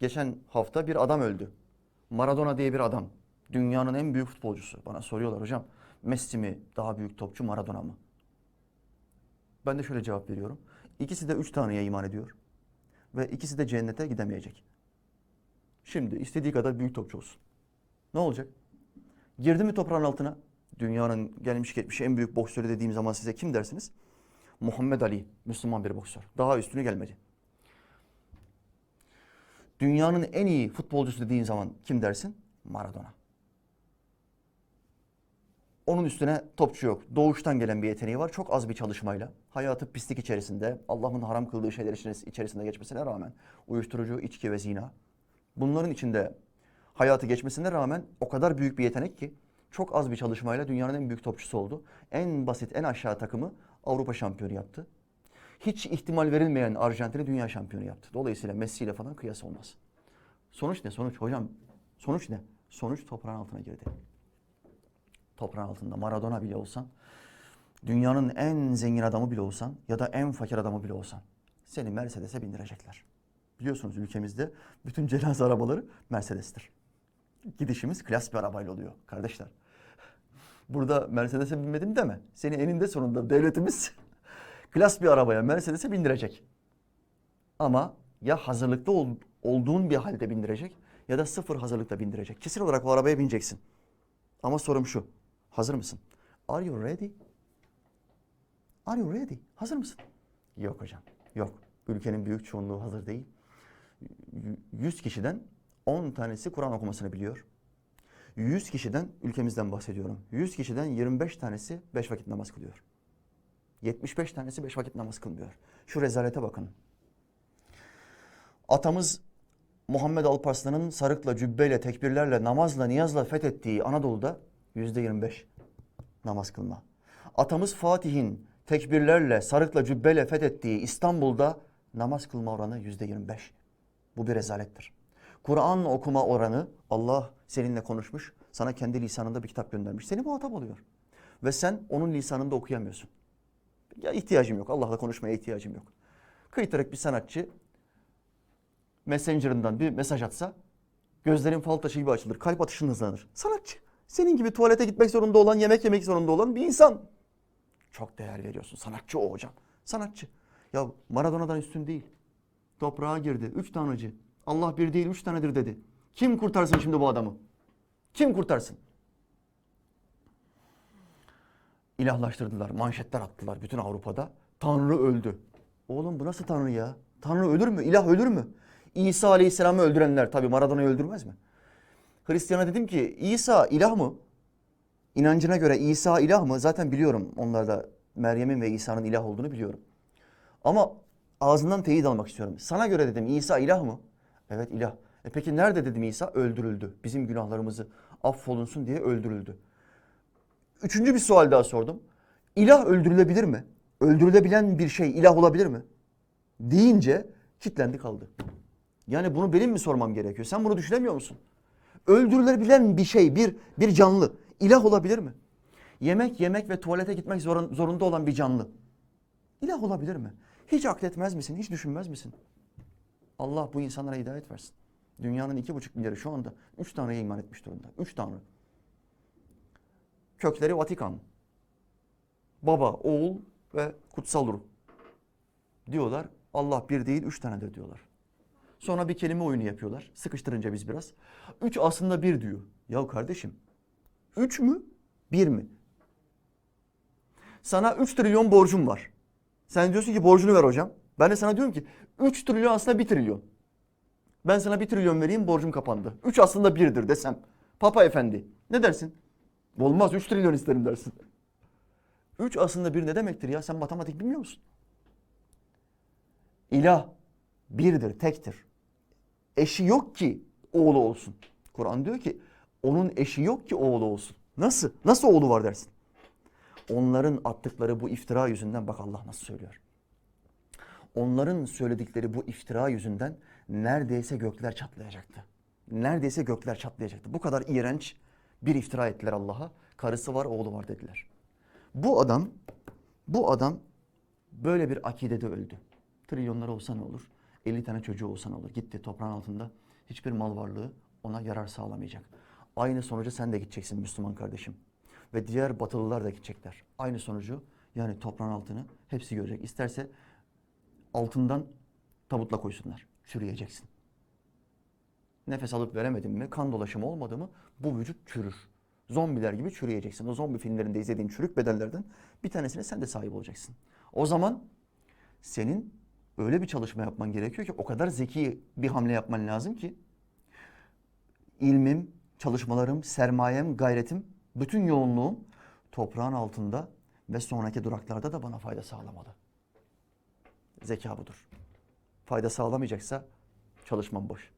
Geçen hafta bir adam öldü. Maradona diye bir adam. Dünyanın en büyük futbolcusu. Bana soruyorlar hocam Messi mi daha büyük topçu Maradona mı? Ben de şöyle cevap veriyorum. İkisi de üç Tanrı'ya iman ediyor. Ve ikisi de cennete gidemeyecek. Şimdi istediği kadar büyük topçu olsun. Ne olacak? Girdi mi toprağın altına? Dünyanın gelmiş geçmiş en büyük boksörü dediğim zaman size kim dersiniz? Muhammed Ali, Müslüman bir boksör. Daha üstünü gelmedi. Dünyanın en iyi futbolcusu dediğin zaman kim dersin? Maradona. Onun üstüne topçu yok. Doğuştan gelen bir yeteneği var. Çok az bir çalışmayla. Hayatı pislik içerisinde, Allah'ın haram kıldığı şeyler içerisinde geçmesine rağmen uyuşturucu, içki ve zina. Bunların içinde hayatı geçmesine rağmen o kadar büyük bir yetenek ki çok az bir çalışmayla dünyanın en büyük topçusu oldu. En basit, en aşağı takımı Avrupa şampiyonu yaptı. Hiç ihtimal verilmeyen Arjantin'i dünya şampiyonu yaptı. Dolayısıyla Messi ile falan kıyas olmaz. Sonuç ne? Sonuç hocam sonuç ne? Sonuç toprağın altına girdi. Toprağın altında Maradona bile olsan, dünyanın en zengin adamı bile olsan ya da en fakir adamı bile olsan seni Mercedes'e bindirecekler. Biliyorsunuz ülkemizde bütün cenaze arabaları Mercedes'tir. Gidişimiz klas bir arabayla oluyor kardeşler. Burada Mercedes'e binmedim deme. Seni eninde sonunda devletimiz klas bir arabaya Mercedes'e bindirecek. Ama ya hazırlıklı ol- olduğun bir halde bindirecek ya da sıfır hazırlıkta bindirecek. Kesin olarak o arabaya bineceksin. Ama sorum şu. Hazır mısın? Are you ready? Are you ready? Hazır mısın? Yok hocam. Yok. Ülkenin büyük çoğunluğu hazır değil. Y- 100 kişiden 10 tanesi Kur'an okumasını biliyor. 100 kişiden ülkemizden bahsediyorum. 100 kişiden 25 tanesi 5 vakit namaz kılıyor. 75 tanesi 5 vakit namaz kılmıyor. Şu rezalete bakın. Atamız Muhammed Alparslan'ın sarıkla, cübbeyle, tekbirlerle, namazla, niyazla fethettiği Anadolu'da yüzde 25 namaz kılma. Atamız Fatih'in tekbirlerle, sarıkla, cübbeyle fethettiği İstanbul'da namaz kılma oranı yüzde 25. Bu bir rezalettir. Kur'an okuma oranı Allah seninle konuşmuş, sana kendi lisanında bir kitap göndermiş. Seni muhatap oluyor. Ve sen onun lisanında okuyamıyorsun. Ya ihtiyacım yok, Allah'la konuşmaya ihtiyacım yok. Kıytırık bir sanatçı Messenger'ından bir mesaj atsa gözlerin fal taşı gibi açılır. Kalp atışın hızlanır. Sanatçı. Senin gibi tuvalete gitmek zorunda olan, yemek yemek zorunda olan bir insan. Çok değer veriyorsun. Sanatçı o hocam. Sanatçı. Ya Maradona'dan üstün değil. Toprağa girdi. Üç tanrıcı. Allah bir değil üç tanedir dedi. Kim kurtarsın şimdi bu adamı? Kim kurtarsın? İlahlaştırdılar. Manşetler attılar bütün Avrupa'da. Tanrı öldü. Oğlum bu nasıl Tanrı ya? Tanrı ölür mü? İlah ölür mü? İsa Aleyhisselam'ı öldürenler tabii Maradona'yı öldürmez mi? Hristiyana dedim ki İsa ilah mı? İnancına göre İsa ilah mı? Zaten biliyorum onlarda Meryem'in ve İsa'nın ilah olduğunu biliyorum. Ama ağzından teyit almak istiyorum. Sana göre dedim İsa ilah mı? Evet ilah. E peki nerede dedim İsa? Öldürüldü. Bizim günahlarımızı affolunsun diye öldürüldü. Üçüncü bir sual daha sordum. İlah öldürülebilir mi? Öldürülebilen bir şey ilah olabilir mi? Deyince kitlendi kaldı. Yani bunu benim mi sormam gerekiyor? Sen bunu düşünemiyor musun? Öldürülebilen bir şey, bir bir canlı ilah olabilir mi? Yemek yemek ve tuvalete gitmek zorun- zorunda olan bir canlı. İlah olabilir mi? Hiç akletmez misin? Hiç düşünmez misin? Allah bu insanlara hidayet versin. Dünyanın iki buçuk milyarı şu anda üç tanrıya iman etmiş durumda. Üç tanrı. Kökleri Vatikan. Baba, oğul ve kutsal ruh. Diyorlar Allah bir değil üç tanedir diyorlar. Sonra bir kelime oyunu yapıyorlar. Sıkıştırınca biz biraz. Üç aslında bir diyor. Ya kardeşim üç mü bir mi? Sana 3 trilyon borcum var. Sen diyorsun ki borcunu ver hocam. Ben de sana diyorum ki 3 trilyon aslında 1 trilyon. Ben sana 1 trilyon vereyim borcum kapandı. 3 aslında 1'dir desem. Papa efendi ne dersin? Olmaz 3 trilyon isterim dersin. 3 aslında 1 ne demektir ya? Sen matematik bilmiyor musun? İlah birdir, tektir. Eşi yok ki oğlu olsun. Kur'an diyor ki onun eşi yok ki oğlu olsun. Nasıl? Nasıl oğlu var dersin? Onların attıkları bu iftira yüzünden bak Allah nasıl söylüyor. Onların söyledikleri bu iftira yüzünden neredeyse gökler çatlayacaktı. Neredeyse gökler çatlayacaktı. Bu kadar iğrenç bir iftira ettiler Allah'a. Karısı var, oğlu var dediler. Bu adam, bu adam böyle bir akidede öldü. Trilyonlar olsa ne olur? 50 tane çocuğu olsa ne olur? Gitti toprağın altında hiçbir mal varlığı ona yarar sağlamayacak. Aynı sonuca sen de gideceksin Müslüman kardeşim. Ve diğer batılılar da gidecekler. Aynı sonucu yani toprağın altını hepsi görecek. İsterse altından tabutla koysunlar. Çürüyeceksin. Nefes alıp veremedin mi, kan dolaşımı olmadı mı bu vücut çürür. Zombiler gibi çürüyeceksin. O zombi filmlerinde izlediğin çürük bedenlerden bir tanesine sen de sahip olacaksın. O zaman senin öyle bir çalışma yapman gerekiyor ki o kadar zeki bir hamle yapman lazım ki ilmim, çalışmalarım, sermayem, gayretim, bütün yoğunluğum toprağın altında ve sonraki duraklarda da bana fayda sağlamalı. Zeka budur. Fayda sağlamayacaksa çalışmam boş.